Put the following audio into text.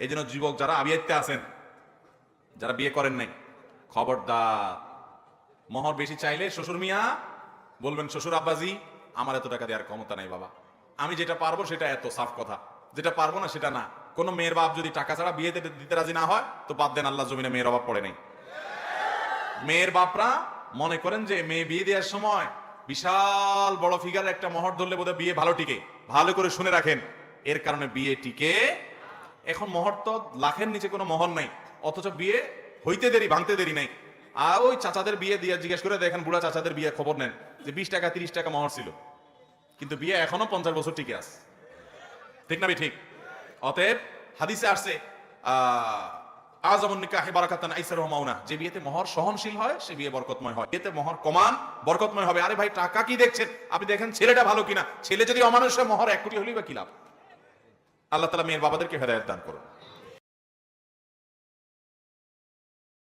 এই জন্য যুবক যারা আবিয়াইতে আছেন, যারা বিয়ে করেন নাই, খবরদার। মহর বেশি চাইলে শ্বশুর মিয়া বলবেন, শ্বশুর আব্বাজি, আমার এত টাকা দেওয়ার ক্ষমতা নাই বাবা। আমি যেটা পারব সেটা এত সাফ কথা। যেটা পারব না সেটা না। কোনো মেয়ের বাপ যদি টাকা ছাড়া বিয়ে দিতে দিতে রাজি না হয়, তো বাদ দেন আল্লাহ জমিনে মেয়ের অভাব পড়ে নেই। মেয়ের বাপরা মনে করেন যে মেয়ে বিয়ে দেওয়ার সময় বিশাল বড় ফিগার একটা মহর ধরলে বোধহয় বিয়ে ভালো টিকে। ভালো করে শুনে রাখেন। এর কারণে বিয়ে টিকে এখন মহর তো লাখের নিচে কোনো মহর নাই, অথচ বিয়ে হইতে দেরি, ভাঙতে দেরি নাই। আর ওই চাচাদের বিয়ে দিয়ে জিজ্ঞেস করে দেখেন বুড়া চাচাদের বিয়ে খবর নেন, যে বিশ টাকা, তিরিশ টাকা মহর ছিল। কিন্তু বিয়ে এখনও পঞ্চাশ বছর টিকে আছে। ঠিক না ঠিক অতএব হাদিসে আসছে আজমন নিকাহে বারাকাতান আইসার মাউনা। যে বিয়েতে মহর সহনশীল হয়, সে বিয়ে বরকতময় হয়। বিয়েতে মহর কমান বরকতময় হবে। আরে ভাই, টাকা কি দেখছেন? আপনি দেখেন ছেলেটা ভালো কিনা? ছেলে যদি অমানুষ হয় মহর এক কোটি হলেই বা কি লাভ? আল্লাহ তালা মেয়ের বাবাদেরকে হেদায়ত দান করুন।